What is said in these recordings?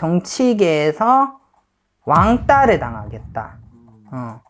정치계에서 왕따를 당하겠다. 음. 어.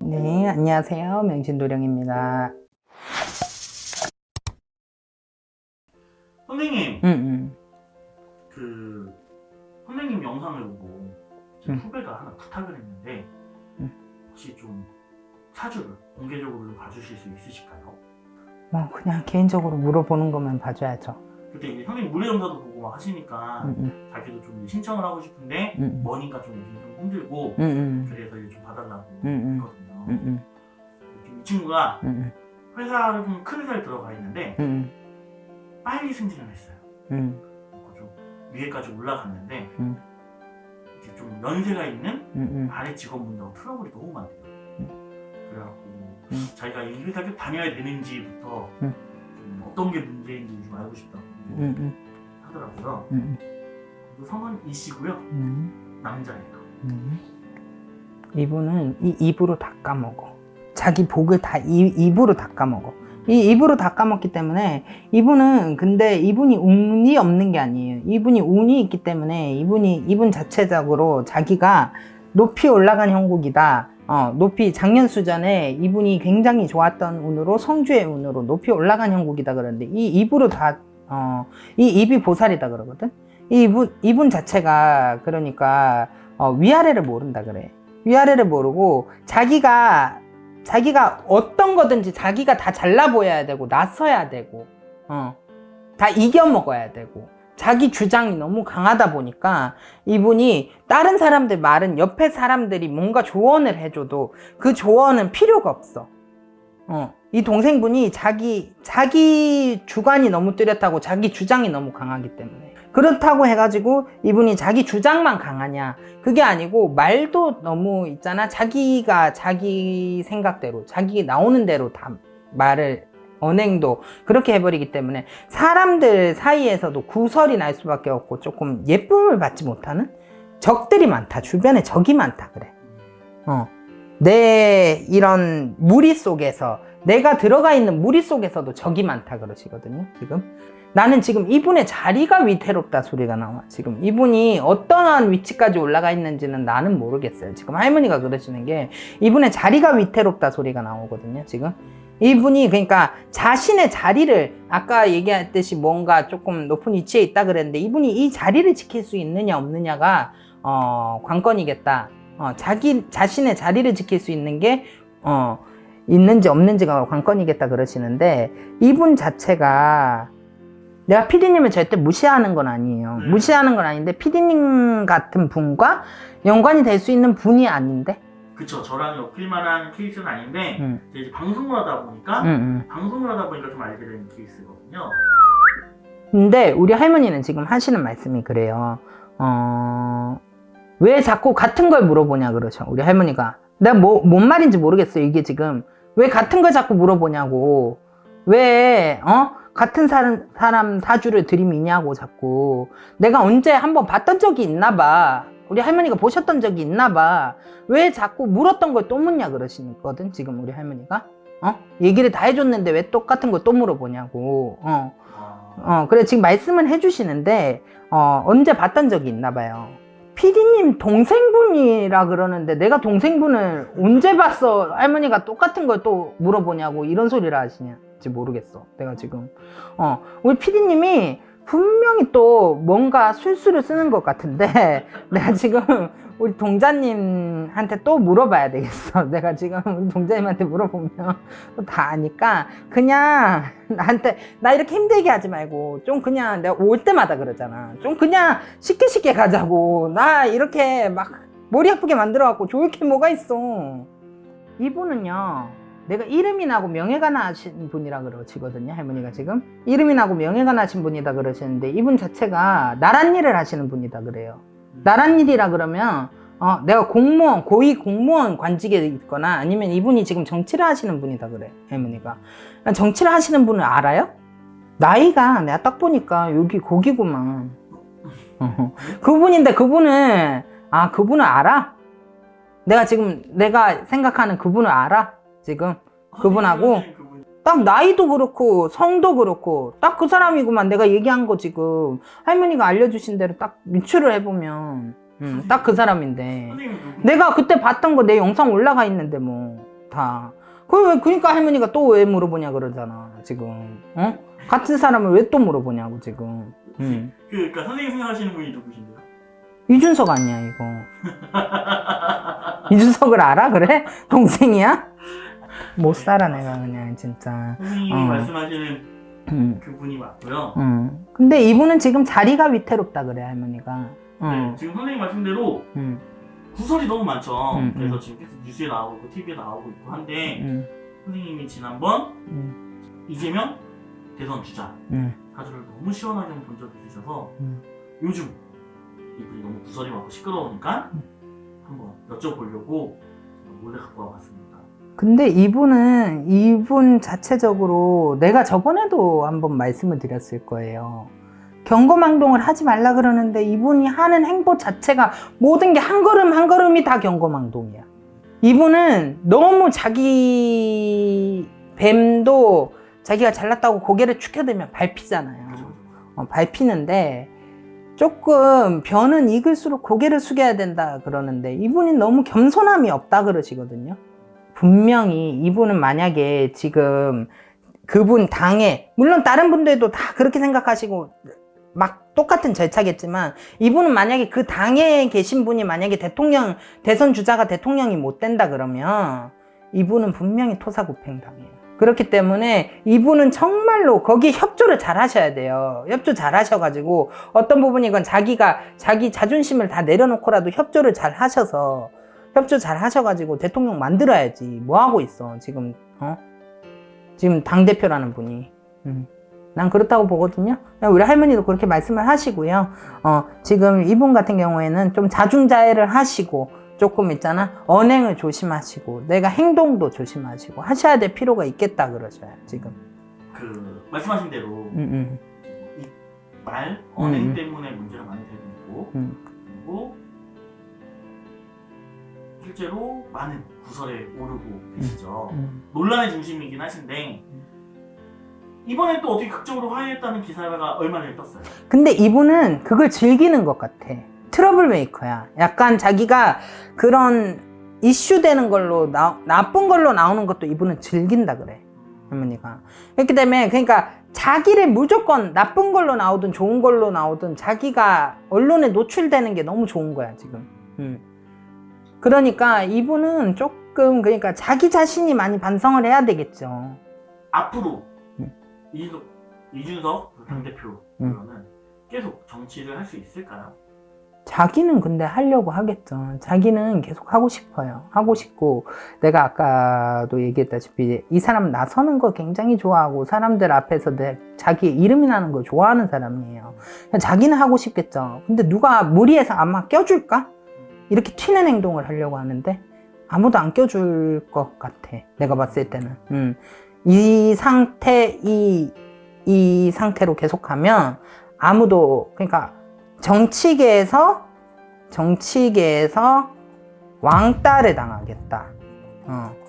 네, 안녕하세요. 명진도령입니다. 선생님, 음, 음. 그 선생님 영상을 보고 제 음. 후배가 하나 부탁을 했는데 음. 혹시 좀 사주를 공개적으로 좀 봐주실 수 있으실까요? 뭐 그냥 개인적으로 물어보는 것만 봐줘야죠. 그때 이제 선생님 무례점사도 보고 막 하시니까 음, 음, 자기도 좀 신청을 하고 싶은데 음, 머니가 좀 요즘 좀 힘들고 음, 음, 그래서 이제 좀 봐달라고 음. 했거든요. 음, 음, 이 친구가 음, 회사를 좀 큰 회사에 들어가 있는데 음, 빨리 승진을 했어요. 음, 위에까지 올라갔는데 음. 이제 좀 연세가 있는 음, 음. 아래 직원분들하고 트러블이 너무 많대요. 그래갖고 음. 자기가 이 회사 계속 다녀야 되는지부터 음. 좀 어떤 게 문제인지 좀 알고 싶다고 음, 음, 하더라고요. 음, 그 성은 이씨고요. 음, 남자예요. 음. 이분은 이 입으로 다 까먹어. 자기 복을 다 이, 입으로 다 까먹어. 이 입으로 다 까먹기 때문에 이분은 근데 이분이 운이 없는 게 아니에요. 이분이 운이 있기 때문에 이분이 이분 자체적으로 자기가 높이 올라간 형국이다. 어, 높이 작년 수전에 이분이 굉장히 좋았던 운으로 성주의 운으로 높이 올라간 형국이다 그러는데 이 입으로 다 어, 이 입이 보살이다 그러거든. 이 이분 이분 자체가 그러니까 어, 위아래를 모른다 그래. 위아래를 모르고 자기가 자기가 어떤 거든지 자기가 다 잘나 보여야 되고 나서야 되고 어, 다 이겨 먹어야 되고 자기 주장이 너무 강하다 보니까 이분이 다른 사람들 말은 옆에 사람들이 뭔가 조언을 해줘도 그 조언은 필요가 없어. 어, 이 동생분이 자기 자기 주관이 너무 뚜렷하고 자기 주장이 너무 강하기 때문에 그렇다고 해가지고 이분이 자기 주장만 강하냐. 그게 아니고 말도 너무 있잖아. 자기가 자기 생각대로 자기 나오는 대로 다 말을 언행도 그렇게 해버리기 때문에 사람들 사이에서도 구설이 날 수밖에 없고 조금 예쁨을 받지 못하는 적들이 많다. 주변에 적이 많다. 그래. 어. 내 이런 무리 속에서 내가 들어가 있는 무리 속에서도 적이 많다 그러시거든요 지금 나는 지금 이분의 자리가 위태롭다 소리가 나와. 지금 이분이 어떠한 위치까지 올라가 있는지는 나는 모르겠어요. 지금 할머니가 그러시는 게 이분의 자리가 위태롭다 소리가 나오거든요 지금. 이분이 그러니까 자신의 자리를 아까 얘기했듯이 뭔가 조금 높은 위치에 있다 그랬는데 이분이 이 자리를 지킬 수 있느냐 없느냐가 어, 관건이겠다. 어, 자기 자신의 자리를 지킬 수 있는 게 어, 있는지 없는지가 관건이겠다 그러시는데 이분 자체가 내가 피디님을 절대 무시하는 건 아니에요. 음. 무시하는 건 아닌데 피디님 같은 분과 연관이 될 수 있는 분이 아닌데. 그쵸. 저랑 엮일 만한 케이스는 아닌데 음, 이제 방송을 하다 보니까 음, 음. 방송을 하다 보니까 좀 알게 된 케이스거든요. 근데 우리 할머니는 지금 하시는 말씀이 그래요. 어, 왜 자꾸 같은 걸 물어보냐 그러죠. 우리 할머니가. 내가 뭐, 뭔 말인지 모르겠어요. 이게 지금. 왜 같은 걸 자꾸 물어보냐고. 왜, 어? 같은 사람, 사람 사주를 들이미냐고 자꾸. 내가 언제 한번 봤던 적이 있나 봐. 우리 할머니가 보셨던 적이 있나 봐. 왜 자꾸 물었던 걸 또 묻냐 그러시거든. 지금 우리 할머니가. 어? 얘기를 다 해줬는데 왜 똑같은 걸 또 물어보냐고. 어. 아, 어, 그래, 지금 말씀은 해주시는데, 어, 언제 봤던 적이 있나 봐요. 피디님 동생분이라 그러는데, 내가 동생분을 언제 봤어? 할머니가 똑같은 걸 또 물어보냐고, 이런 소리를 하시냐 지 모르겠어. 내가 지금. 어, 우리 피디님이 분명히 또 뭔가 술수를 쓰는 것 같은데, 내가 지금 우리 동자님한테 또 물어봐야 되겠어. 내가 지금 우리 동자님한테 물어보면 또 다 아니까, 그냥 나한테 나 이렇게 힘들게 하지 말고 좀 그냥 내가 올 때마다 그러잖아. 좀 그냥 쉽게 쉽게 가자고. 나 이렇게 막 머리 아프게 만들어 갖고 좋을 게 뭐가 있어. 이분은요. 내가 이름이 나고 명예가 나신 분이라 그러시거든요. 할머니가 지금 이름이 나고 명예가 나신 분이다 그러시는데 이분 자체가 나란 일을 하시는 분이다 그래요. 나란 일이라 그러면 어, 내가 공무원, 고위 공무원 관직에 있거나 아니면 이분이 지금 정치를 하시는 분이다 그래, 할머니가. 정치를 하시는 분을 알아요? 나이가 내가 딱 보니까 여기 고기구만. 어. 그분인데 그분은 아 그분을 알아? 내가 지금 내가 생각하는 그분을 알아? 지금 그분하고? 선생님, 그분. 딱 나이도 그렇고 성도 그렇고 딱 그 사람이구만 내가 얘기한 거 지금 할머니가 알려주신 대로 딱 유추를 해보면 음, 딱 그 사람인데 누구? 내가 그때 봤던 거 내 영상 올라가 있는데 뭐 다. 그왜 그러니까 할머니가 또 왜 물어보냐 그러잖아 지금. 어? 같은 사람을 왜 또 물어보냐고 지금. 음. 그, 그러니까 선생님 생각하시는 분이 누구신데요? 이준석 아니야 이거. 이준석을 알아 그래? 동생이야? 못 살아 내가 그냥 진짜. 선생님이 어. 말씀하시는 음. 그분이 맞고요. 음. 근데 이분은 지금 자리가 위태롭다 그래 할머니가. 네, 어. 지금 선생님 말씀대로 음. 구설이 너무 많죠. 음, 그래서 음. 지금 계속 뉴스에 나오고 TV에 나오고 있고 한데 음. 선생님이 지난번 음. 이재명 대선 주자 음. 사주를 너무 시원하게 본 적이 있으셔서 음. 요즘 이분이 너무 구설이 많고 시끄러우니까 음. 한번 여쭤보려고 몰래 갖고 와봤습니다. 근데 이분은 이분 자체적으로 내가 저번에도 한번 말씀을 드렸을 거예요. 경거망동을 하지 말라 그러는데 이분이 하는 행보 자체가 모든 게 한 걸음 한 걸음이 다 경거망동이야. 이분은 너무 자기 뱀도 자기가 잘났다고 고개를 축혀들면 밟히잖아요. 그죠? 어, 밟히는데 조금 변은 익을수록 고개를 숙여야 된다 그러는데 이분이 너무 겸손함이 없다 그러시거든요. 분명히 이분은 만약에 지금 그분 당에 물론 다른 분들도 다 그렇게 생각하시고 막 똑같은 절차겠지만 이분은 만약에 그 당에 계신 분이 만약에 대통령 대선 주자가 대통령이 못 된다 그러면 이분은 분명히 토사구팽 당해요. 그렇기 때문에 이분은 정말로 거기에 협조를 잘 하셔야 돼요. 협조 잘 하셔가지고 어떤 부분이건 자기가 자기 자존심을 다 내려놓고라도 협조를 잘 하셔서 협조 잘 하셔가지고 대통령 만들어야지. 뭐 하고 있어 지금 어? 지금 당 대표라는 분이. 음. 난 그렇다고 보거든요. 우리 할머니도 그렇게 말씀을 하시고요. 어, 지금 이분 같은 경우에는 좀 자중자애를 하시고 조금 있잖아 언행을 조심하시고 내가 행동도 조심하시고 하셔야 될 필요가 있겠다 그러셔요 지금. 그 말씀하신 대로 음, 음, 이 말 언행 음. 때문에 문제가 많이 되고 음. 그리고 실제로 많은 구설에 오르고 계시죠. 음. 논란의 중심이긴 하신데 이번에 또 어떻게 극적으로 화해했다는 기사가 얼마 전에 떴어요. 근데 이분은 그걸 즐기는 것 같아. 트러블 메이커야. 약간 자기가 그런 이슈 되는 걸로 나, 나쁜 걸로 나오는 것도 이분은 즐긴다 그래. 할머니가. 그렇기 때문에 그러니까 자기를 무조건 나쁜 걸로 나오든 좋은 걸로 나오든 자기가 언론에 노출되는 게 너무 좋은 거야 지금. 음. 그러니까 이분은 조금 그러니까 자기 자신이 많이 반성을 해야 되겠죠. 앞으로 음. 이준석, 이준석 그 당대표 음. 그러면 계속 정치를 할 수 있을까요? 자기는 근데 하려고 하겠죠. 자기는 계속 하고 싶어요. 하고 싶고, 내가 아까도 얘기했다시피, 이 사람은 나서는 거 굉장히 좋아하고, 사람들 앞에서 내, 자기 이름이 나는 걸 좋아하는 사람이에요. 자기는 하고 싶겠죠. 근데 누가 무리해서 아마 껴줄까? 이렇게 튀는 행동을 하려고 하는데, 아무도 안 껴줄 것 같아. 내가 봤을 때는. 음. 이 상태, 이, 이 상태로 계속하면, 아무도, 그러니까, 정치계에서 정치계에서 왕따를 당하겠다. 어.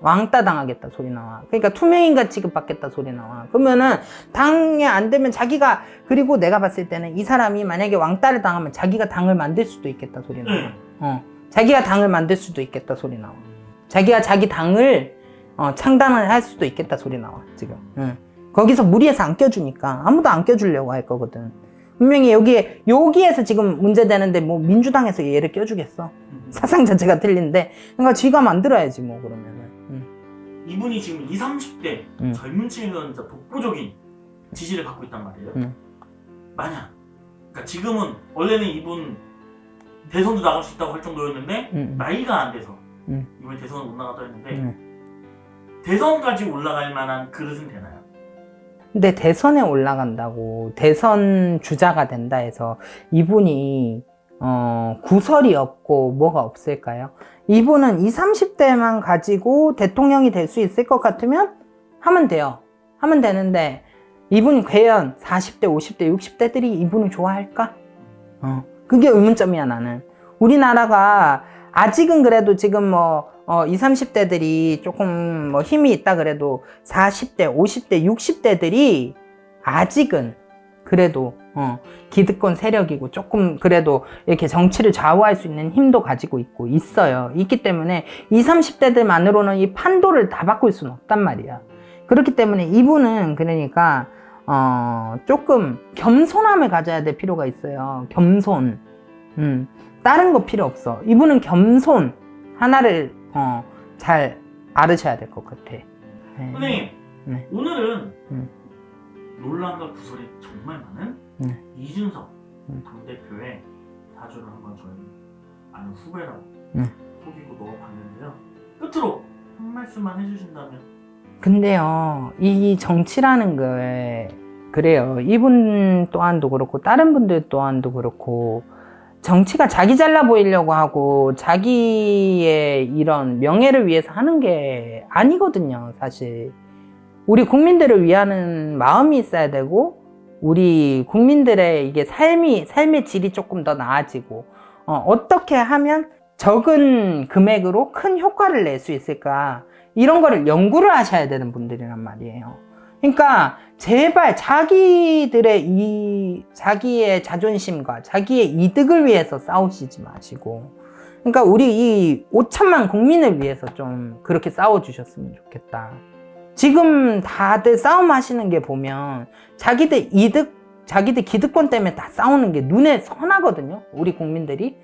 왕따 당하겠다 소리 나와. 그러니까 투명인간 취급받겠다 소리 나와. 그러면은 당에 안 되면 자기가 그리고 내가 봤을 때는 이 사람이 만약에 왕따를 당하면 자기가 당을 만들 수도 있겠다 소리 나와. 네. 어. 자기가 당을 만들 수도 있겠다 소리 나와. 자기가 자기 당을 어, 창단을 할 수도 있겠다 소리 나와 지금. 응. 거기서 무리해서 안 껴주니까 아무도 안 껴주려고 할 거거든. 분명히 여기에 여기에서 지금 문제 되는데 뭐 민주당에서 얘를 껴주겠어? 음. 사상 자체가 틀린데 그러니까 쥐가 만들어야지 뭐 그러면은. 응. 이분이 지금 20, 30대 음. 젊은 층에서는 진짜 독보적인 지지를 받고 있단 말이에요. 음. 만약 그러니까 지금은 원래는 이분 대선도 나갈 수 있다고 할 정도였는데 응. 나이가 안 돼서 음. 이번에 대선을 못 나갔다 했는데 응. 대선까지 올라갈 만한 그릇은 되나요? 근데 대선에 올라간다고 대선 주자가 된다 해서 이분이 어, 구설이 없고 뭐가 없을까요? 이분은 20, 30대만 가지고 대통령이 될 수 있을 것 같으면 하면 돼요. 하면 되는데 이분이 과연 40대, 50대, 60대들이 이분을 좋아할까? 어, 그게 의문점이야 나는. 우리나라가 아직은 그래도 지금 뭐 어, 20, 30대들이 조금 뭐 힘이 있다 그래도 40대, 50대, 60대들이 아직은 그래도 어, 기득권 세력이고 조금 그래도 이렇게 정치를 좌우할 수 있는 힘도 가지고 있고 있어요. 있기 때문에 20, 30대들만으로는 이 판도를 다 바꿀 수는 없단 말이야. 그렇기 때문에 이분은 그러니까 어, 조금 겸손함을 가져야 될 필요가 있어요. 겸손. 음, 다른 거 필요 없어. 이분은 겸손 하나를 어, 잘 알으셔야 될 것 같아. 네. 선생님 네. 오늘은 음. 논란과 구설이 정말 많은 네. 이준석 음. 당대표의 사주를 한번 저희 아는 후배라고 네. 속이고 넣어봤는데요. 끝으로 한 말씀만 해주신다면 근데요, 이 정치라는 게 그래요. 이분 또한도 그렇고 다른 분들 또한도 그렇고 정치가 자기 잘나 보이려고 하고 자기의 이런 명예를 위해서 하는 게 아니거든요, 사실. 우리 국민들을 위하는 마음이 있어야 되고 우리 국민들의 이게 삶이 삶의 질이 조금 더 나아지고 어, 어떻게 하면 적은 금액으로 큰 효과를 낼 수 있을까 이런 거를 연구를 하셔야 되는 분들이란 말이에요. 그러니까 제발 자기들의 이 자기의 자존심과 자기의 이득을 위해서 싸우시지 마시고 그러니까 우리 이 5천만 국민을 위해서 좀 그렇게 싸워 주셨으면 좋겠다. 지금 다들 싸움 하시는 게 보면 자기들 이득 자기들 기득권 때문에 다 싸우는 게 눈에 선하거든요. 우리 국민들이.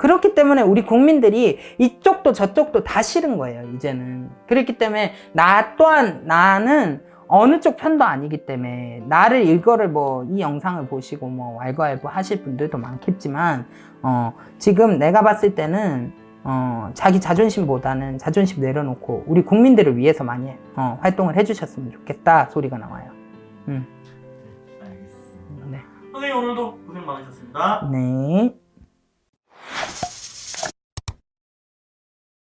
그렇기 때문에 우리 국민들이 이쪽도 저쪽도 다 싫은 거예요, 이제는. 그렇기 때문에 나 또한 나는 어느 쪽 편도 아니기 때문에 나를 이거를 뭐 이 영상을 보시고 뭐 왈가왈부 하실 분들도 많겠지만 어 지금 내가 봤을 때는 어 자기 자존심보다는 자존심 내려놓고 우리 국민들을 위해서 많이 어 활동을 해주셨으면 좋겠다 소리가 나와요. 알겠습니다. 네. 선생님 오늘도 고생 많으셨습니다. 네.